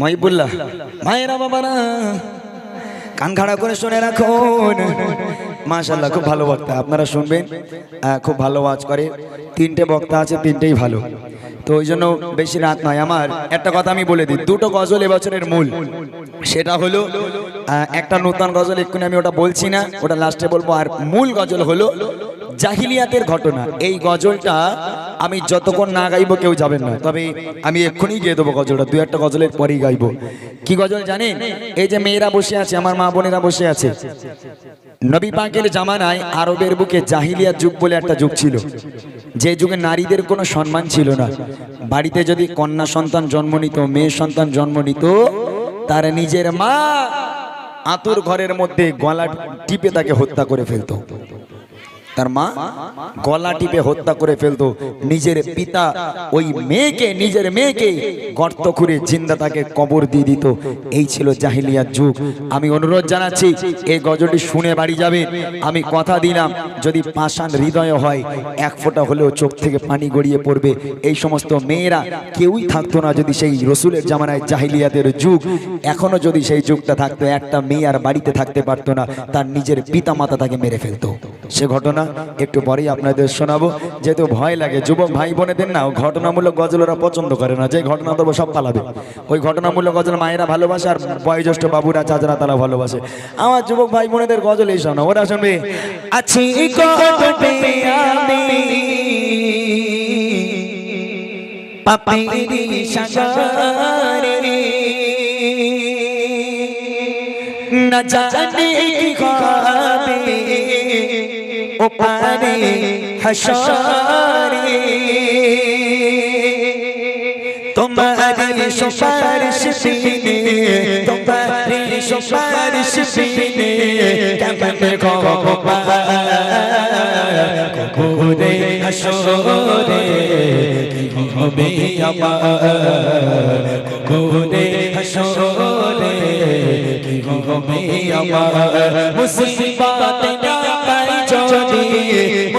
মহিবুল্লাহ, মায়েরা বাবারা, কান খাড়া করে শুনে রাখুন। মাশাল্লাহ খুব ভালো বক্তা, আপনারা শুনবেন। খুব ভালো ওয়াজ করে। তিনটে বক্তা আছে, তিনটেই ভালো। তো ওই জন্য বেশি রাত নয়। আমার একটা কথা আমি বলে দিই, দুটো গজল এবছরের মূল। সেটা হলো একটা নতুন গজল, এক্ষুনি আমি ওটা বলছি না, ওটা লাস্টে বলব। আর মূল গজল হলো জাহিলিয়াতের ঘটনা। এই গজলটা আমি যতক্ষণ না গাইবো কেউ যাবেন না। তবে আমি এক্ষুনি গিয়ে দেবো গজলটা। দু একটা গজলের পরেই গাইবো। কি গজল জানেন? এই যে মেয়েরা বসে আছে, আমার মা বোনেরা বসে আছে। নবী পাকের জামানায় আরবের বুকে জাহিলিয়া যুগ বলে একটা যুগ ছিল। যে যুগে নারীদের কোনো সম্মান ছিল না। বাড়িতে যদি কন্যা সন্তান জন্ম নিত, মেয়ে সন্তান জন্ম নিত, তার নিজের মা আতুর ঘরের মধ্যে গলা টিপে তাকে হত্যা করে ফেলতো। তার মা গলা টিপে হত্যা করে ফেলতো। নিজের পিতা ওই মেয়েকে, নিজের মেয়েকে গর্ত খুঁড়ে জিন্দা তাকে কবর দিয়ে দিত। এই ছিল জাহিলিয়ার যুগ। আমি অনুরোধ জানাচ্ছি, এই গজলটি শুনে বাড়ি যাবেন আমি কথা দিলাম, যদি পাষাণ হৃদয় হয়, এক ফোঁটা হলেও চোখ থেকে পানি গড়িয়ে পড়বে। এই সমস্ত মেয়েরা কেউই থাকতো না যদি সেই রসুলের জামানায় জাহিলিয়াদের যুগ। এখনও যদি সেই যুগটা থাকতো, একটা মেয়ে আর বাড়িতে থাকতে পারতো না, তার নিজের পিতা মাতা তাকে মেরে ফেলতো। সে ঘটনা একটু পরেই আপনাদের শোনাবো। যেহেতু ভয় লাগে, যুবক ভাই বোনেদের না ঘটনামূলক গজল ওরা পছন্দ করে না, যে ঘটনা দেবো সব পালাবে। ওই ঘটনামূলক গজল মায়েরা ভালোবাসে আর বয়োজ্যেষ্ঠ বাবুরা চাচারা তারা ভালোবাসে। আমার যুবক ভাই বোনেদের গজল এই শোনা, ওরা শুনবে, আছি পাপেরি না জানে কি اوپر حشاري تمہاری سفارش پینے تمہاری سفارش پینے کمن کو کوکور حشور کی ہوبے امار کوکور حشور کی ہوبے امار مصیبتیں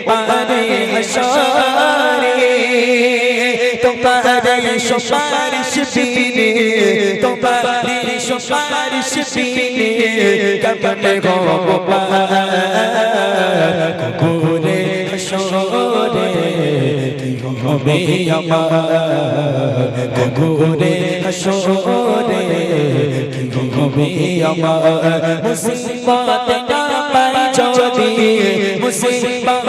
পারে সরে তোমারে সুপারিশ পিনে তোমারে সুপারিশ পিনে কবন গোপরে সরে হবে আমার গোরে সরে হবে আমার মুসিবত না পাই যদি, মুসিবত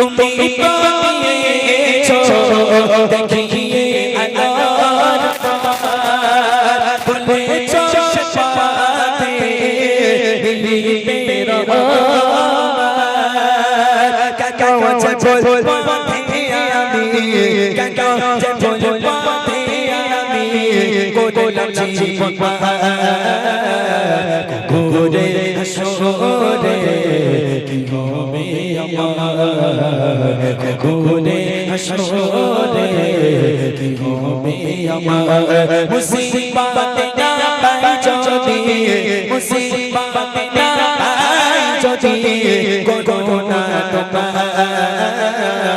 তুমি পাইয়েছো দেখিয়ে আনার বলেছ পাতে মিলিবে রহমান কাকা ওয়াচে বল পাতে আমি, কাকা ওয়াচে বল পাতে আমি গোলাম জীবন পাহাড় গোরে হাসো আমার গোরে হাসরে কি হবে আমার মুসিবত না পাই যদি মুসিবত না পাই যদি